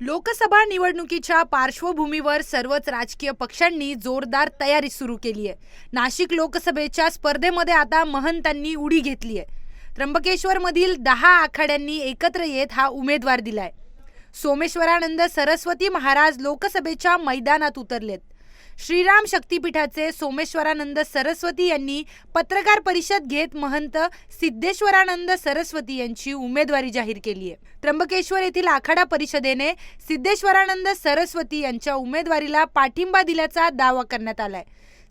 लोकसभा निवडणुकीच्या पार्श्वभूमीवर सर्वच राजकीय पक्षांनी जोरदार तयारी सुरू केली आहे. नाशिक लोकसभेच्या स्पर्धेमध्ये आता महंतांनी उडी घेतली आहे. त्र्यंबकेश्वरमधील दहा आखाड्यांनी एकत्र येत हा उमेदवार दिलाय. सोमेश्वरानंद सरस्वती महाराज लोकसभेच्या मैदानात उतरलेत. श्रीराम शक्तीपीठाचे सोमेश्वरानंद सरस्वती यांनी पत्रकार परिषद घेत महंत सिद्धेश्वरानंद सरस्वती यांची उमेदवारी जाहीर केली आहे. त्र्यंबकेश्वर येथील आखाडा परिषदेने सिद्धेश्वरानंद सरस्वती यांच्या उमेदवारीला पाठिंबा दिल्याचा दावा करण्यात आलाय.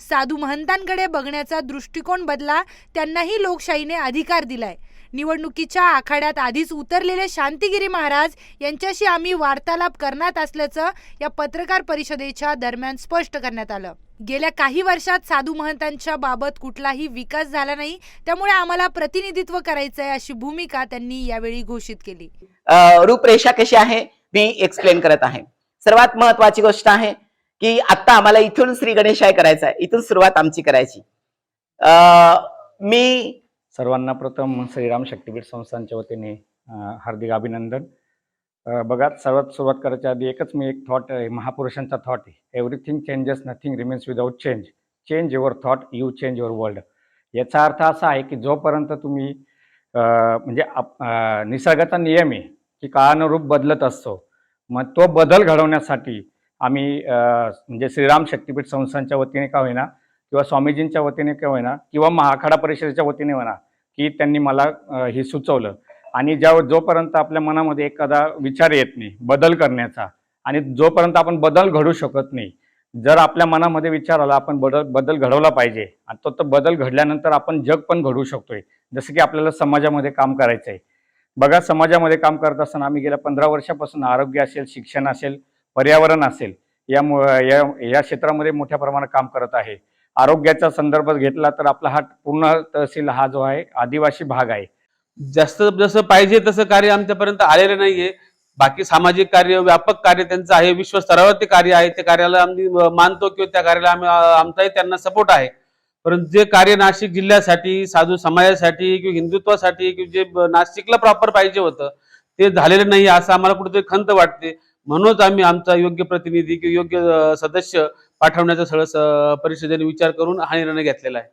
साधू महंतांकडे बघण्याचा दृष्टिकोन बदला त्यांनाही लोकशाहीने अधिकार दिलाय. निवडणुकीच्या आखाड्यात आधीच उतरलेले शांतिगिरी महाराज यांच्याशी आम्ही वार्तालाप करण्यात असल्याचं या पत्रकार परिषदेच्या दरम्यान स्पष्ट करण्यात आलं. गेल्या काही वर्षात साधू महंतांच्या बाबत कुठलाही विकास झाला नाही त्यामुळे आम्हाला प्रतिनिधित्व करायचं आहे अशी भूमिका त्यांनी यावेळी घोषित केली. रूपरेषा कशी आहे? मी एक्सप्लेन करत आहे. सर्वात महत्वाची गोष्ट आहे की आता आम्हाला इथून श्री गणेशाय करायचा आहे इथून सुरुवात आमची करायची. मी सर्वांना प्रथम श्रीराम शक्तीपीठ संस्थांच्या वतीने हार्दिक अभिनंदन. बघा सर्वात सुरुवात करायच्या आधी एकच मी एक थॉट महापुरुषांचा थॉट आहे. Everything changes nothing remains without change change your thought you change your world याचा अर्थ असा आहे की जोपर्यंत तुम्ही म्हणजे आप- निसर्गाचा नियम आहे की काळानुरूप बदलत असतो मग तो बदल घडवण्यासाठी आम्ही म्हणजे श्रीराम शक्तीपीठ संस्थांच्या वतीने का होईना किंवा स्वामीजींच्या वतीने किंवा होईना किंवा महाखाडा परिषदेच्या वतीने म्हणा की त्यांनी मला हे सुचवलं. आणि ज्या जोपर्यंत आपल्या मनामध्ये एखादा विचार येत नाही बदल करण्याचा आणि जोपर्यंत आपण बदल घडू शकत नाही जर आपल्या मनामध्ये विचार आला आपण बदल बदल घडवला पाहिजे आणि तो तर बदल घडल्यानंतर आपण जग पण घडवू शकतोय जसं की आपल्याला समाजामध्ये काम करायचं आहे बघा समाजामध्ये काम करत असताना आम्ही गेल्या पंधरा वर्षापासून आरोग्य असेल शिक्षण असेल पर्यावरण असेल या या क्षेत्रामध्ये मोठ्या प्रमाणात काम करत आहे. आरोग्याचा संदर्भ घेतला तर आपला हा पूर्ण तहसील हा जो आहे आदिवासी भाग आहे. जास्त जसं पाहिजे तसं कार्य आमच्यापर्यंत आलेलं नाहीये. बाकी सामाजिक कार्य व्यापक कार्य त्यांचं आहे विश्वस्तरावर ते कार्य आहे. त्या कार्याला आम्ही मानतो किंवा त्या कार्याला आम्ही आमचाही त्यांना सपोर्ट आहे. परंतु जे कार्य नाशिक जिल्ह्यासाठी साधू समाजासाठी किंवा हिंदुत्वासाठी किंवा जे नाशिकला प्रॉपर पाहिजे होतं ते झालेलं नाही असं आम्हाला कुठेतरी खंत वाटते. म्हणूनच आम्ही आमचा योग्य प्रतिनिधी किंवा योग्य सदस्य पाठवण्याचा सगळं परिषदेने विचार करून हा निर्णय घेतलेला आहे.